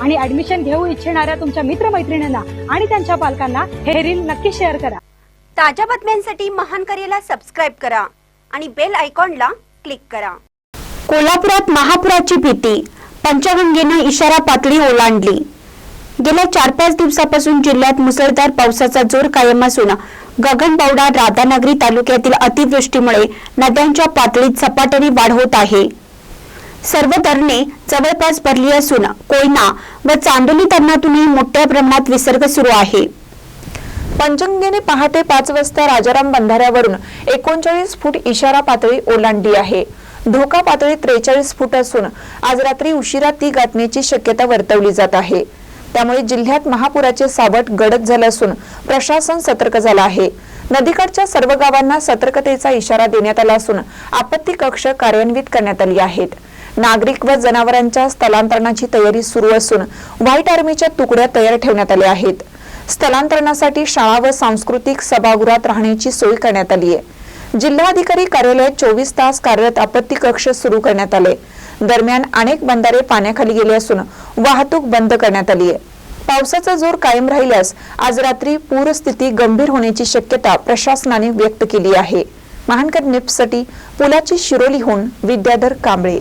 आणि ऍडमिशन घेऊ इच्छिणाऱ्या तुमच्या मित्रमैत्रिणींना आणि त्यांच्या पालकांना हे रील नक्की शेअर करा. ताज्या बातम्यांसाठी महान करेला सबस्क्राईब करा आणि बेल आयकॉनला क्लिक करा. कोल्हापुरात महापुराची भीती. पंचगंगेनं इशारा पातळी ओलांडली. गेल्या चार पाच दिवसापासून जिल्ह्यात मुसळधार पावसाचा जोर कायम असून गगनबावडा राधानगरी तालुक्यातील अतिवृष्टीमुळे नद्यांच्या पातळीत झपाट्याने वाढ होत आहे. सर्व धरणे जवळपास भरली असून कोयना व चांदोली धरणातूनही मोठ्या प्रमाणात विसर्ग सुरू आहे. पंचगंगेने पहाटे पाच वाजता राजाराम बंधाऱ्यावरून एकोणचाळीस फूट इशारा पातळी ओलांडली आहे. धोका पातळी त्रेचाळीस फूट असून आज रात्री उशिरा ती गाठण्याची शक्यता वर्तवली जात आहे. त्यामुळे जिल्ह्यात महापुराचे सावट गडद झाले असून प्रशासन सतर्क झालं आहे. नदीकडच्या सर्व गावांना सतर्कतेचा इशारा देण्यात आला असून आपत्ती कक्ष कार्यान्वित करण्यात आली आहेत. नागरिक व जनावरांच्या स्थलांतरणाची तयारी सुरू असून व्हाईट आर्मीच्या तुकड्या तयार ठेवण्यात आल्या आहेत. स्थलांतरणासाठी शाळा व सांस्कृतिक सभागृहात राहण्याची सोय करण्यात आली आहे. जिल्हाधिकारी कार्यालयात चोवीस तास कार्यरत आपत्ती कक्ष सुरू करण्यात आले. दरम्यान अनेक बंधारे पाण्याखाली गेले असून वाहतूक बंद करण्यात आली आहे. पावसाचा जोर कायम राहिल्यास आज रात्री पूरस्थिती गंभीर होण्याची शक्यता प्रशासनाने व्यक्त केली आहे. महानकर निप्ससाठी पुलाची शिरोलीहून विद्याधर कांबळे.